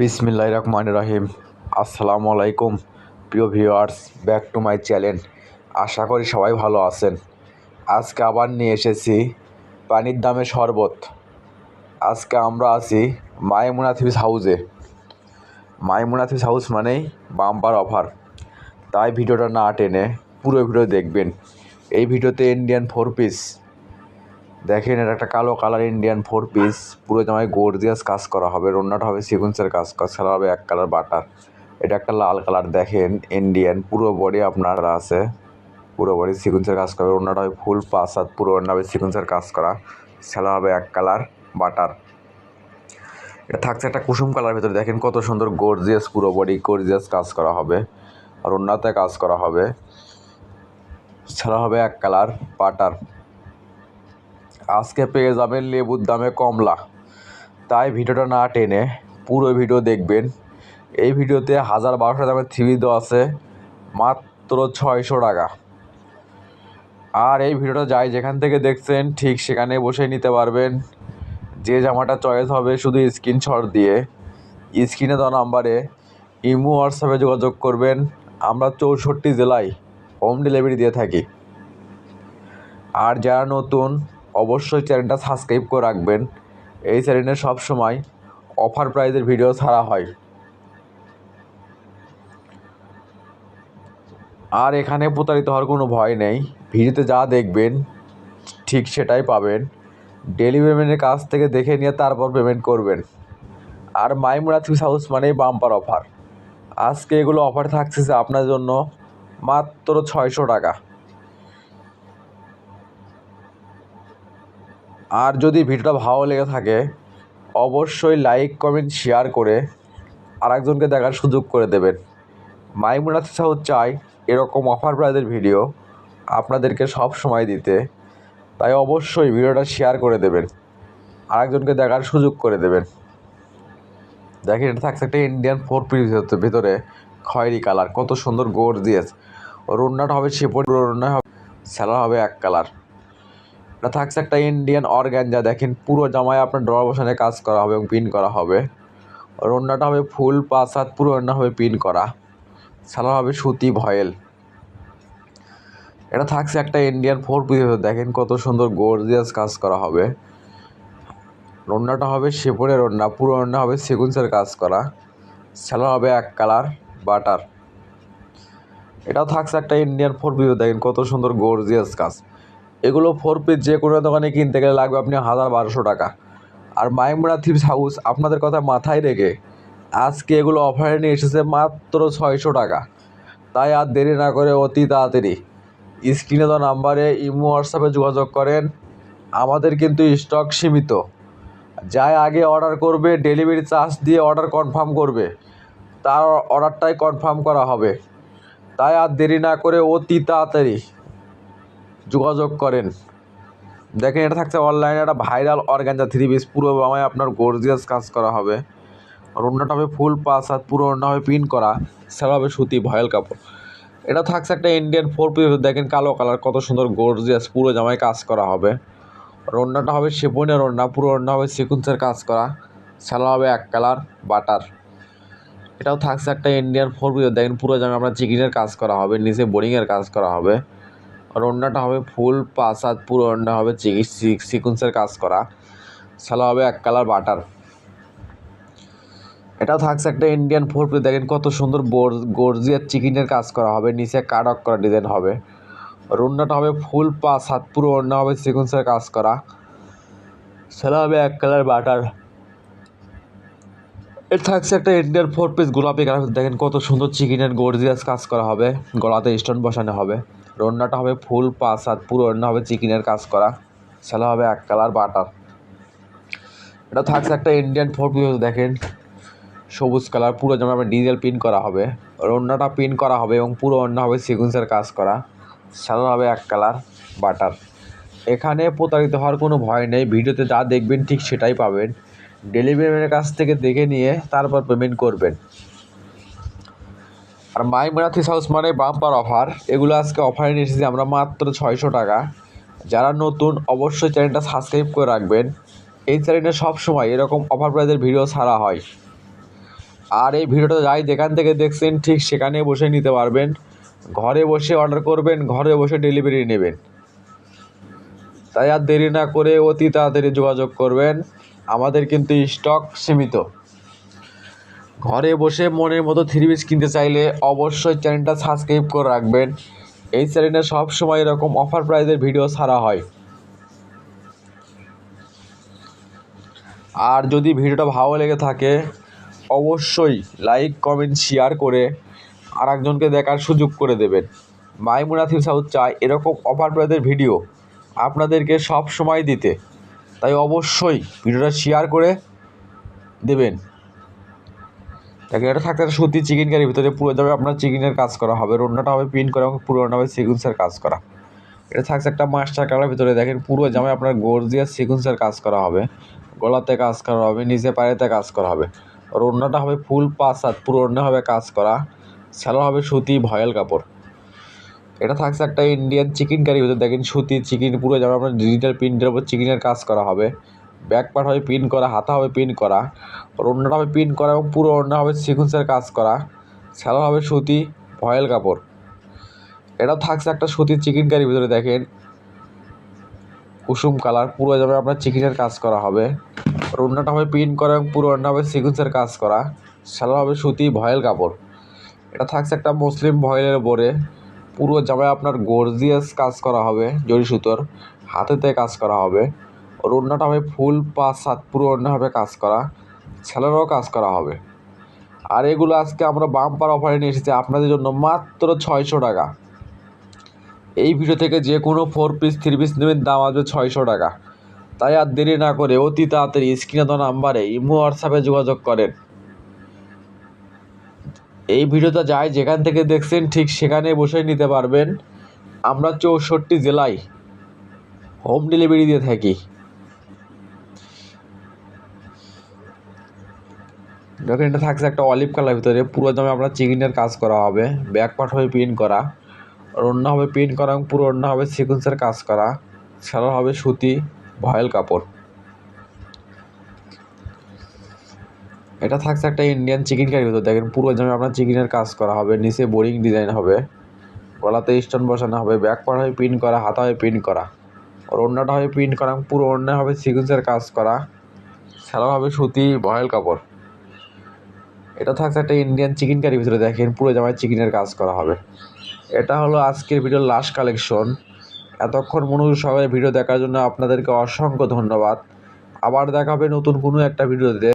বিসমিল্লাহ রহমান রাহিম। আসসালামু আলাইকুম, প্রিয় viewers, back to my channel. আশা করি সবাই ভালো আছেন। আজকে আবার নিয়ে এসেছি পানির দামে শরবত। আজকে আমরা আছি মাইমুনা থিবিস হাউসে। মাইমুনা থিবিস হাউস মানেই বাম্পার অফার। তাই ভিডিওটা না টেনে পুরো ভিডিও দেখবেন। এই ভিডিওতে ইন্ডিয়ান ফোর পিস দেখেন, এটা একটা কালো কালার ইন্ডিয়ান ফোর পিস পুরো জামায় গর্জিয়াস কাজ করা হবে। রন্নাটা হবে সিকুয়েন্সের কাজ কাজ ছাড়া হবে এক কালার বাটার এটা একটা লাল কালার দেখেন ইন্ডিয়ান পুরো বডি আপনার আছে। পুরো বডি সিকুয়েন্সের কাজ করা রন্নাটা হবে ফুল পাঁচ হাত পুরো রান্না হবে সিকুয়েন্সের কাজ করা। ছাড়া হবে এক কালার বাটার এটা থাকছে একটা কুসুম কালার ভেতরে। দেখেন, কত সুন্দর গর্জিয়াস পুরো বডি গর্জিয়াস কাজ করা হবে। আর অন্যতে কাজ করা হবে। ছাড়া হবে এক কালার বাটার আজকে পেয়ে যাবেন লেবুর দামে কমলা। তাই ভিডিওটা না টেনে পুরো ভিডিও দেখবেন। এই ভিডিওতে হাজার বারোশো দামের থ্রি দেওয়া আছে, মাত্র ছয়শো টাকা। আর এই ভিডিওটা যাই যেখান থেকে দেখছেন, ঠিক সেখানে বসে নিতে পারবেন। যে জামাটা চয়েস হবে শুধু স্ক্রিনশট দিয়ে। স্ক্রিনে দেওয়া নাম্বারে ইমো, হোয়াটসঅ্যাপে যোগাযোগ করবেন। আমরা চৌষট্টি জেলায় হোম ডেলিভারি দিয়ে থাকি। আর যারা নতুন অবশ্যই চ্যানেলটা সাবস্ক্রাইব করে রাখবেন। এই চ্যানেলে সবসময় অফার প্রাইজের ভিডিও ছাড়া হয়। আর এখানে প্রতারিত হওয়ার কোনো ভয় নেই। ভিডিওতে যা দেখবেন, ঠিক সেটাই পাবেন। ডেলিভারি ম্যানের কাছ থেকে দেখে নিয়ে তারপর পেমেন্ট করবেন। আর মাইমুরা থ্রি হাউস মানেই বাম্পার অফার আজকে এগুলো অফার থাকছে যে আপনার জন্য মাত্র ছয়শো টাকা। আর যদি ভিডিওটা ভালো লেগে থাকে, অবশ্যই লাইক কমেন্ট শেয়ার করে আরেকজনকে দেখার সুযোগ করে দেবেন। মাইমুনা সাউ চাই এরকম অফার প্রাইজের ভিডিও আপনাদেরকে সব সময় দিতে। তাই অবশ্যই ভিডিওটা শেয়ার করে দেবেন, আরেকজনকে দেখার সুযোগ করে দেবেন। দেখেন, এটা থাকছে একটা ইন্ডিয়ান ফোর পিস ভিতরে খয়েরি কালার কত সুন্দর গোর দিয়েছে রন্নাটা হবে সেপর রন্না হবে স্যালার হবে এক কালার এটা থাকছে একটা ইন্ডিয়ান অর্গ্যানজা দেখেন পুরো জামায় আপনার ড্র বসানে কাজ করা হবে এবং পিন করা হবে। রন্নাটা হবে ফুল পাঁচ হাত পুরো রান্না হবে পিন করা। সালোয়ার হবে সুতি ভয়েল। এটা থাকছে একটা ইন্ডিয়ান ফোর পিস দেখেন কত সুন্দর গর্জিয়াস কাজ করা হবে। রন্নাটা হবে শেপরে রন্না পুরো রান্না হবে সেগুন্সের কাজ করা। সালোয়ার হবে এক কালার, বাটার। এটাও থাকছে একটা ইন্ডিয়ান ফোর পিস দেখেন কত সুন্দর গর্জিয়াস কাজ। এগুলো ফোর পিস যে কোনো দোকানে কিনতে গেলে লাগবে আপনি হাজার বারোশো টাকা। আর মাইমুরা থিপস হাউস আপনাদের কথা মাথায় রেখে আজকে এগুলো অফারে নিয়ে এসেছে মাত্র ছয়শো টাকা। তাই আর দেরি না করে অতি তাড়াতাড়ি স্ক্রিনে দেওয়া নাম্বারে ইমো হোয়াটসঅ্যাপে যোগাযোগ করেন। আমাদের কিন্তু স্টক সীমিত। যাই আগে অর্ডার করবে ডেলিভারি চার্জ দিয়ে অর্ডার কনফার্ম করবে। তার অর্ডারটাই কনফার্ম করা হবে। তাই আর দেরি না করে অতি তাড়াতাড়ি যোগাযোগ করেন। দেখেন, এটা থাকছে অনলাইনে একটা ভাইরাল অর্গানজা থ্রি পিস পুরো বামায় আপনার গর্জিয়াস কাজ করা হবে। আর হবে ফুল পাস আর পুরো অন্য হবে পিন করা। সেটা হবে সুতি, ভয়েল কাপড়। এটা থাকছে একটা ইন্ডিয়ান ফোর পিস দেখেন কালো কালার কত সুন্দর গর্জিয়াস পুরো জামায় কাজ করা হবে। রন্নাটা হবে সেপনের রন্না পুরো রন্না হবে সিকুন্সের কাজ করা। সেলা হবে এক কালার বাটার এটাও থাকছে একটা ইন্ডিয়ান ফোর পিস দেখেন পুরো জামায় আপনার চিকেনের কাজ করা হবে, নিচে বোরিংয়ের কাজ করা হবে। আর অন্যটা হবে ফুল হাত পুরো অন্য হবে সিকুন্সের কাজ করা। সালা হবে এক কালার বাটার। এটাও থাকছে একটা ইন্ডিয়ান ফোর পিস দেখেন কত সুন্দর গর্জিয়ার চিকেনের কাজ করা হবে, নিচে কাটক করা ডিজাইন হবে। রুন্নাটা হবে ফুল পাঁচ হাত পুরো অন্য হবে সিকুন্সের কাজ করা। সেটা হবে এক কালার বাটার। এটা থাকছে একটা ইন্ডিয়ান ফোর পিস গোলাপি কালার দেখেন কত সুন্দর চিকেনের গর্জিয়াস কাজ করা হবে। গলাতে স্টোন বসানো হবে। রন্নাটা হবে ফুল পাঁচ হাত, পুরো রান্না হবে চিকেনের কাজ করা। সেলা হবে এক কালার বাটার। এটা থাকছে একটা ইন্ডিয়ান ফোর পিস দেখেন। সবুজ কালার, পুরো জামা আপনার ডিজেল পিন করা হবে। রন্নাটা পিন করা হবে এবং পুরো অন্য হবে সিকুন্সের কাজ করা। সেলা হবে এক কালার বাটার। এখানে প্রতারিত হওয়ার কোনো ভয় নেই। ভিডিওতে যা দেখবেন ঠিক সেটাই পাবেন। ডেলিভারি ম্যানের কাছ থেকে দেখে নিয়ে তারপর পেমেন্ট করবেন। আর মাই মুরাথিস হাউস মানে বাম্পার অফার এগুলো আজকে অফারে নিয়ে এসেছি আমরা মাত্র ছয়শো টাকা। যারা নতুন, অবশ্যই চ্যানেলটা সাবস্ক্রাইব করে রাখবেন। এই চ্যানেলে সব সময় এরকম অফার প্রাইজের ভিডিও ছাড়া হয়। আর এই ভিডিওটা যাই যেখান থেকে দেখছেন, ঠিক সেখানে বসে নিতে পারবেন। ঘরে বসে অর্ডার করবেন, ঘরে বসে ডেলিভারি নেবেন। তাই আর দেরি না করে অতি তাড়াতাড়ি যোগাযোগ করবেন। আমাদের কিন্তু স্টক সীমিত। ঘরে বসে মনের মতো থ্রি পিস কিনতে চাইলে অবশ্যই চ্যানেলটা সাবস্ক্রাইব করে রাখবেন। এই চ্যানেলে সব সময় এরকম অফার প্রাইজের ভিডিও ছাড়া হয়। আর যদি ভিডিওটা ভালো লেগে থাকে, অবশ্যই লাইক কমেন্ট শেয়ার করে আর একজনকে দেখার সুযোগ করে দেবেন। মাইমুনা থিম সাউথ চায় এরকম অফার প্রাইজের ভিডিও আপনাদেরকে সব সময় দিতে। তাই অবশ্যই ভিডিওটা শেয়ার করে দেবেন। দেখেন, এটা থাকতে একটা সত্যি চিকেন কারির ভিতরে পুরো যাবে আপনার চিকেনের কাজ করা হবে, রান্নাটা হবে প্রিন্ট করা এবং পুরো রান্না হবে সিকুন্সের কাজ করা। এটা থাকছে একটা মাস্টার কালার ভিতরে, দেখেন, পুরো জামায় আপনার গর্জিয়াস সিকুন্সের কাজ করা হবে, গলাতে কাজ করা হবে নিচে পায়েতে কাজ করা হবে। আর ওড়নাটা হবে ফুল পাঁচ হাত, পুরো হবে কাজ করা। স্যালোর হবে সুতি ভয়েল কাপড়। এটা থাকছে একটা ইন্ডিয়ান চিকেন কারি ভিতরে দেখেন সুতি চিকেন পুরো জামা আপনার ডিজিটাল প্রিন্টের উপর চিকেনের কাজ করা হবে। ব্যাক পার্ট হবে প্রিন্ট করা, হাতা হবে প্রিন্ট করা, ওড়নাটা হবে প্রিন্ট করা এবং পুরো ওড়না হবে সিকুন্সের কাজ করা। স্যালোর হবে সুতি, ভয়েল কাপড়। এটা থাকছে একটা সুতির চিকেন কারির ভিতরে, দেখেন। কুসুম কালার, পুরো যাবে আপনার চিকেনের কাজ করা হবে। রান্নাটা হবে প্রিন্ট করা এবং পুরো রান্না হবে সিকুন্সের কাজ করা। সালোয়ার হবে সুতি, ভয়েল কাপড়। এটা থাকছে একটা মুসলিম ভয়েলের উপরে। পুরো জামায় আপনার গর্জিয়াস কাজ করা হবে, জরি সুতোর হাতেতে কাজ করা হবে। রান্নাটা হবে ফুল পাঁচ সাত পুরো হবে কাজ করা, ছেলেরাও কাজ করা হবে। আর এগুলো আজকে আমরা বাম্পার অফারে নিয়ে এসেছি আপনাদের জন্য মাত্র ছয়শো টাকা। এই ভিডিও থেকে যে কোনো ফোর পিস থ্রি পিস নেবেন, দাম আসবে ছয়শো টাকা। তাই আর দেরি না করে অতি তাড়াতাড়ি স্ক্রিনে দেওয়া নাম্বারে ইমো হোয়াটসঅ্যাপে যোগাযোগ করেন। এই ভিডিওটা যাই যেখান থেকে দেখছেন, ঠিক সেখানে বসে নিতে পারবেন। আমরা চৌষট্টি জেলায় হোম ডেলিভারি দিয়ে থাকি। দেখেন, এটা থাকছে একটা অলিভ কালার ভিতরে। পুরো দামে আপনার চিকেনের কাজ করা হবে। ব্যাক পার্ট হবে প্রিন্ট করা। ওড়না হবে প্রিন্ট করা এবং পুরো ওড়না হবে সিকুন্সের কাজ করা। সালোয়ার হবে সুতি, ভয়েল কাপড়। এটা থাকছে একটা ইন্ডিয়ান চিকেন কারির ভিতর। দেখেন পুরো জামে আপনার চিকেনের কাজ করা হবে, নিচে বোরিং ডিজাইন হবে, গলাতে স্টোন বসানো হবে ব্যাক পার্ট হবে প্রিন্ট করা, হাতা হবে প্রিন্ট করা। আর ওড়নাটা হবে প্রিন্ট করা, পুরো ওড়না হবে সিকুন্সের কাজ করা। সালোয়ার হবে সুতি ভয়েল কাপড়। এটা থাকছে একটা ইন্ডিয়ান চিকেন কারির ভিতরে, দেখেন পুরো জামায় চিকেনের কাজ করা হবে। এটা হলো আজকের ভিডিওর লাস্ট কালেকশন এতক্ষণ মনোযোগ সহকারে ভিডিও দেখার জন্য আপনাদেরকে অসংখ্য ধন্যবাদ। আবার দেখাবে নতুন কোনো একটা ভিডিওতে।